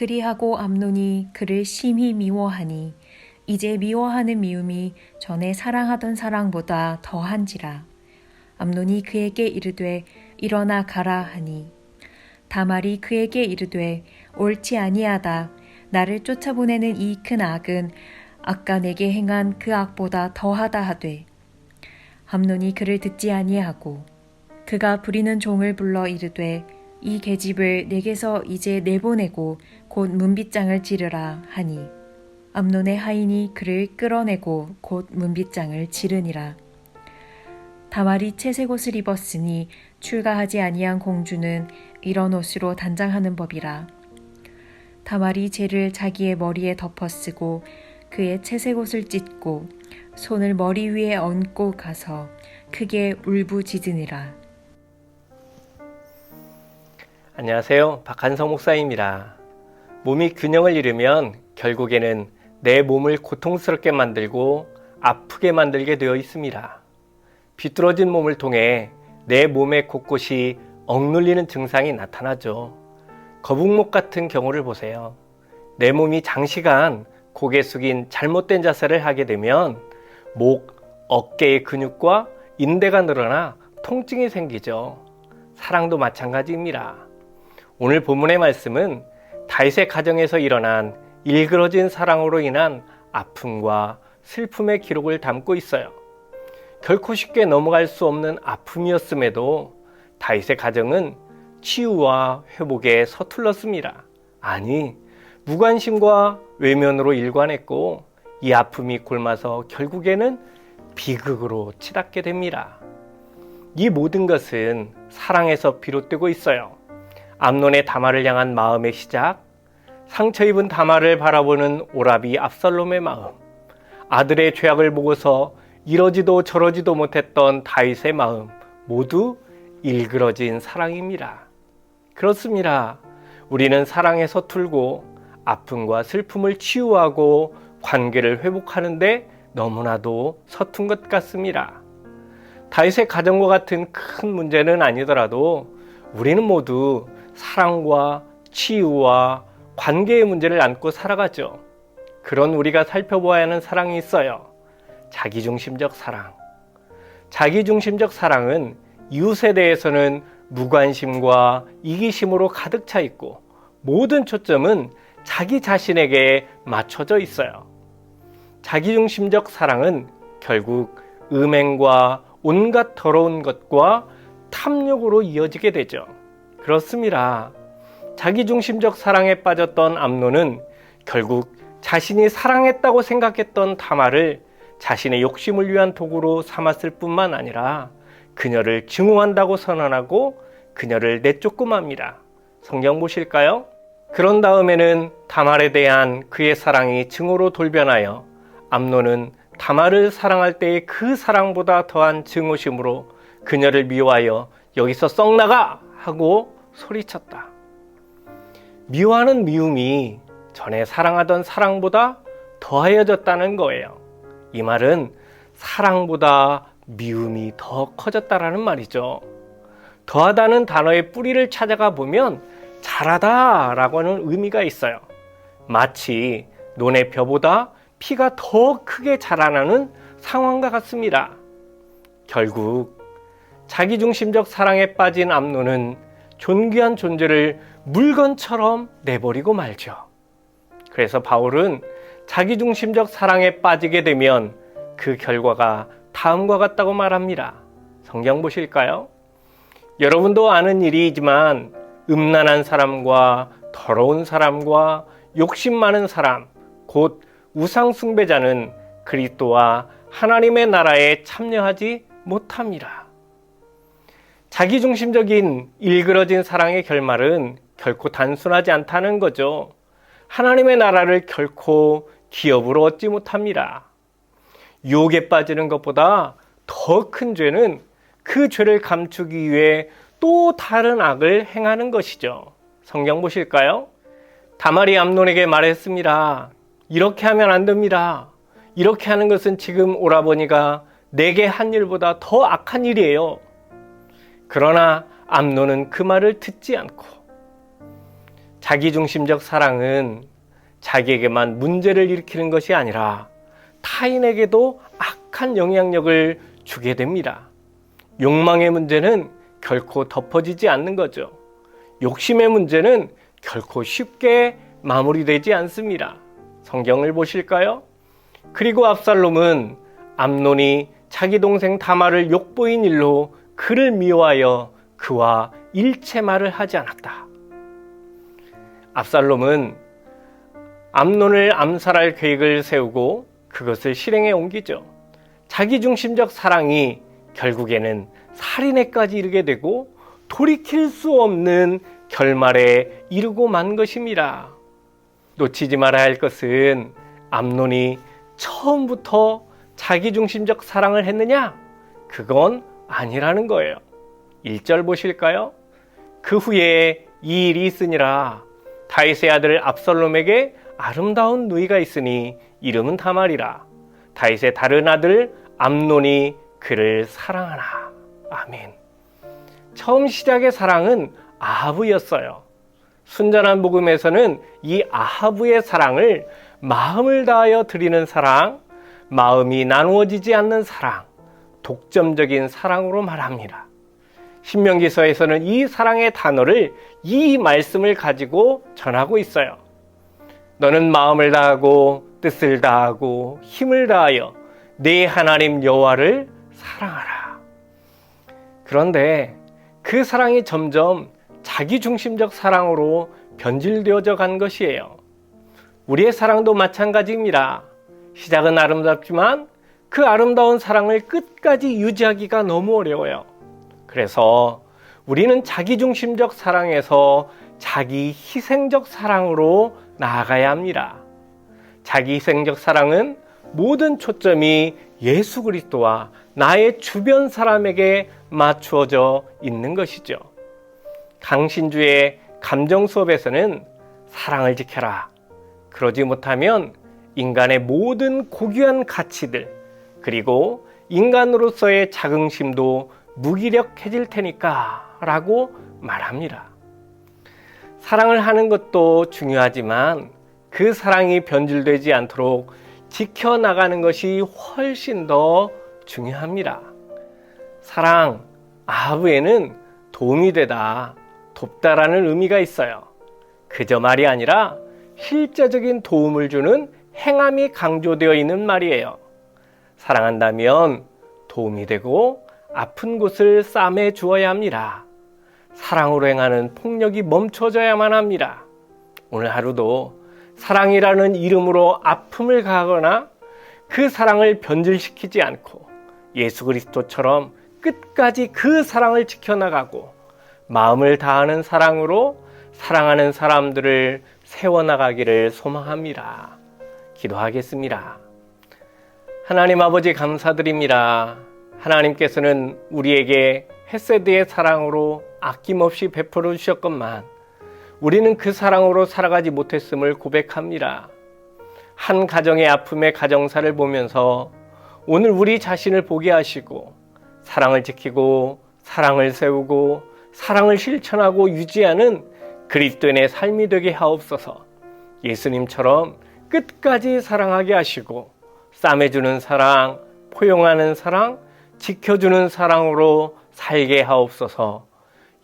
그리하고 암논이 그를 심히 미워하니 이제 미워하는 미움이 전에 사랑하던 사랑보다 더한지라. 암논이 그에게 이르되 일어나 가라 하니. 다말이 그에게 이르되 옳지 아니하다. 나를 쫓아보내는 이 큰 악은 아까 내게 행한 그 악보다 더하다 하되. 암논이 그를 듣지 아니하고 그가 부리는 종을 불러 이르되 이 계집을 내게서 이제 내보내고 곧 문빗장을 지르라 하니 암논의 하인이 그를 끌어내고 곧 문빗장을 지르니라. 다말이 채색 옷을 입었으니 출가하지 아니한 공주는 이런 옷으로 단장하는 법이라. 다말이 재를 자기의 머리에 덮어쓰고 그의 채색 옷을 찢고 손을 머리 위에 얹고 가서 크게 울부짖으니라 안녕하세요. 박한성 목사입니다. 몸이 균형을 잃으면 결국에는 내 몸을 고통스럽게 만들고 아프게 만들게 되어 있습니다. 비뚤어진 몸을 통해 내 몸의 곳곳이 억눌리는 증상이 나타나죠. 거북목 같은 경우를 보세요. 내 몸이 장시간 고개 숙인 잘못된 자세를 하게 되면 목, 어깨의 근육과 인대가 늘어나 통증이 생기죠. 사랑도 마찬가지입니다. 오늘 본문의 말씀은 다윗의 가정에서 일어난 일그러진 사랑으로 인한 아픔과 슬픔의 기록을 담고 있어요. 결코 쉽게 넘어갈 수 없는 아픔이었음에도 다윗의 가정은 치유와 회복에 서툴렀습니다. 아니, 무관심과 외면으로 일관했고 이 아픔이 골마서 결국에는 비극으로 치닫게 됩니다. 이 모든 것은 사랑에서 비롯되고 있어요. 암론의 다말을 향한 마음의 시작, 상처 입은 다말을 바라보는 오라비 압살롬의 마음, 아들의 죄악을 보고서 이러지도 저러지도 못했던 다윗의 마음, 모두 일그러진 사랑입니다. 그렇습니다. 우리는 사랑에 서툴고 아픔과 슬픔을 치유하고 관계를 회복하는데 너무나도 서툰 것 같습니다. 다윗의 가정과 같은 큰 문제는 아니더라도 우리는 모두 사랑과 치유와 관계의 문제를 안고 살아가죠. 그런 우리가 살펴보아야 하는 사랑이 있어요. 자기중심적 사랑. 자기중심적 사랑은 이웃에 대해서는 무관심과 이기심으로 가득 차 있고 모든 초점은 자기 자신에게 맞춰져 있어요. 자기중심적 사랑은 결국 음행과 온갖 더러운 것과 탐욕으로 이어지게 되죠. 그렇습니다. 자기중심적 사랑에 빠졌던 암노는 결국 자신이 사랑했다고 생각했던 타마를 자신의 욕심을 위한 도구로 삼았을 뿐만 아니라 그녀를 증오한다고 선언하고 그녀를 내쫓고 맙니다. 성경 보실까요? 그런 다음에는 다말에 대한 그의 사랑이 증오로 돌변하여 암노는 다말을 사랑할 때의 그 사랑보다 더한 증오심으로 그녀를 미워하여 여기서 썩 나가 하고 소리쳤다. 미워하는 미움이 전에 사랑하던 사랑보다 더하여졌다는 거예요. 이 말은 사랑보다 미움이 더 커졌다라는 말이죠. 더하다는 단어의 뿌리를 찾아가 보면 잘하다 라고 하는 의미가 있어요. 마치 논의 벼보다 피가 더 크게 자라나는 상황과 같습니다. 결국 자기중심적 사랑에 빠진 암노는 존귀한 존재를 물건처럼 내버리고 말죠. 그래서 바울은 자기중심적 사랑에 빠지게 되면 그 결과가 다음과 같다고 말합니다. 성경 보실까요? 여러분도 아는 일이지만 음란한 사람과 더러운 사람과 욕심 많은 사람, 곧 우상숭배자는 그리스도와 하나님의 나라에 참여하지 못합니다. 자기중심적인 일그러진 사랑의 결말은 결코 단순하지 않다는 거죠. 하나님의 나라를 결코 기업으로 얻지 못합니다. 유혹에 빠지는 것보다 더 큰 죄는 그 죄를 감추기 위해 또 다른 악을 행하는 것이죠. 성경 보실까요? 다말이 암론에게 말했습니다. 이렇게 하면 안 됩니다. 이렇게 하는 것은 지금 오라버니가 내게 한 일보다 더 악한 일이에요. 그러나 암론은 그 말을 듣지 않고 자기중심적 사랑은 자기에게만 문제를 일으키는 것이 아니라 타인에게도 악한 영향력을 주게 됩니다. 욕망의 문제는 결코 덮어지지 않는 거죠. 욕심의 문제는 결코 쉽게 마무리되지 않습니다. 성경을 보실까요? 그리고 압살롬은 암논이 자기 동생 다말을 욕보인 일로 그를 미워하여 그와 일체 말을 하지 않았다. 압살롬은 암논을 암살할 계획을 세우고 그것을 실행에 옮기죠. 자기중심적 사랑이 결국에는 살인에까지 이르게 되고 돌이킬 수 없는 결말에 이르고 만 것입니다. 놓치지 말아야 할 것은 암논이 처음부터 자기중심적 사랑을 했느냐? 그건 아니라는 거예요. 1절 보실까요? 그 후에 이 일이 있으니라. 다윗의 아들 압살롬에게 아름다운 누이가 있으니 이름은 다말이라. 다윗의 다른 아들 암논이 그를 사랑하나 아멘. 처음 시작의 사랑은 아하브였어요. 순전한 복음에서는 이 아하브의 사랑을 마음을 다하여 드리는 사랑 마음이 나누어지지 않는 사랑 독점적인 사랑으로 말합니다 신명기서에서는 이 사랑의 단어를 이 말씀을 가지고 전하고 있어요. 너는 마음을 다하고 뜻을 다하고 힘을 다하여 내 하나님 여호와를 사랑하라. 그런데 그 사랑이 점점 자기 중심적 사랑으로 변질되어져 간 것이에요. 우리의 사랑도 마찬가지입니다. 시작은 아름답지만 그 아름다운 사랑을 끝까지 유지하기가 너무 어려워요. 그래서 우리는 자기중심적 사랑에서 자기 희생적 사랑으로 나아가야 합니다. 자기 희생적 사랑은 모든 초점이 예수 그리스도와 나의 주변 사람에게 맞추어져 있는 것이죠. 강신주의 감정 수업에서는 사랑을 지켜라. 그러지 못하면 인간의 모든 고귀한 가치들, 그리고 인간으로서의 자긍심도 무기력해질 테니까 라고 말합니다. 사랑을 하는 것도 중요하지만 그 사랑이 변질되지 않도록 지켜나가는 것이 훨씬 더 중요합니다. 사랑, 아부에는 도움이 되다, 돕다라는 의미가 있어요. 그저 말이 아니라 실제적인 도움을 주는 행함이 강조되어 있는 말이에요. 사랑한다면 도움이 되고 아픈 곳을 싸매 주어야 합니다. 사랑으로 행하는 폭력이 멈춰져야만 합니다. 오늘 하루도 사랑이라는 이름으로 아픔을 가거나 그 사랑을 변질시키지 않고 예수 그리스도처럼 끝까지 그 사랑을 지켜나가고 마음을 다하는 사랑으로 사랑하는 사람들을 세워나가기를 소망합니다. 기도하겠습니다. 하나님 아버지 감사드립니다. 하나님께서는 우리에게 헤세드의 사랑으로 아낌없이 베풀어 주셨건만 우리는 그 사랑으로 살아가지 못했음을 고백합니다. 한 가정의 아픔의 가정사를 보면서 오늘 우리 자신을 보게 하시고 사랑을 지키고 사랑을 세우고 사랑을 실천하고 유지하는 그리스도인의 삶이 되게 하옵소서. 예수님처럼 끝까지 사랑하게 하시고 싸매주는 사랑, 포용하는 사랑, 지켜주는 사랑으로 살게 하옵소서.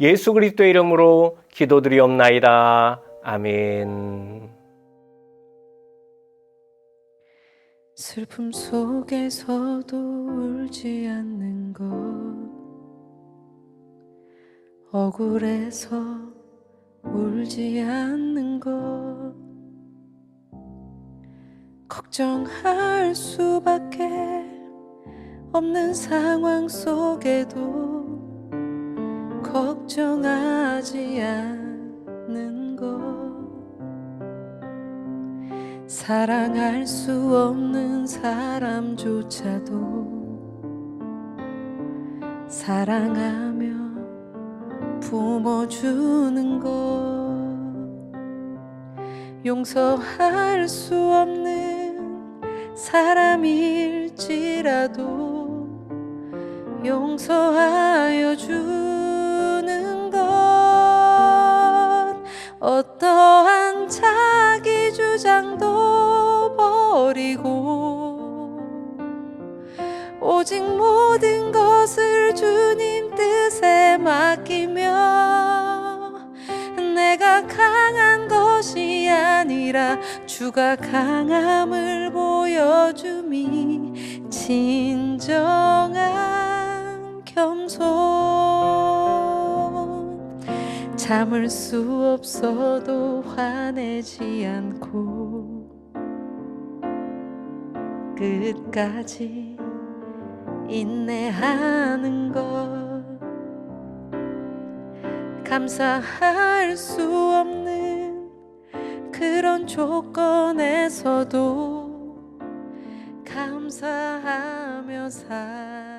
예수 그리스도의 이름으로 기도드리옵나이다. 아멘. 슬픔 속에서도 울지 않는 것 억울해서 울지 않는 것 걱정할 수밖에 없는 상황 속에도 걱정하지 않는 것 사랑할 수 없는 사람조차도 사랑하며 품어주는 것 용서할 수 없는 사람일지라도 용서하여 주 아니라 주가 강함을 보여줌이 진정한 겸손. 참을 수 없어도 화내지 않고 끝까지 인내하는 것. 감사할 수 없는 그런 조건에서도 감사하며 살